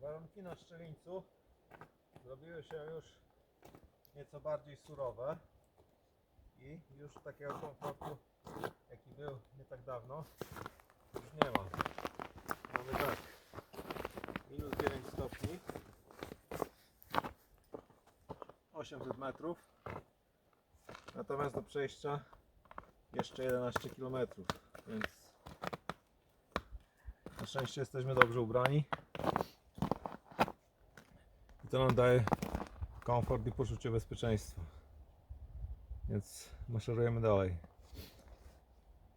warunki na szczelińcu zrobiły się już nieco bardziej surowe i już takiego komfortu jaki był nie tak dawno już nie ma. Mamy tak minus 9 stopni 800 metrów natomiast do przejścia jeszcze 11 km więc na szczęście jesteśmy dobrze ubrani to nam daje komfort i poczucie bezpieczeństwa. Więc maszerujemy dalej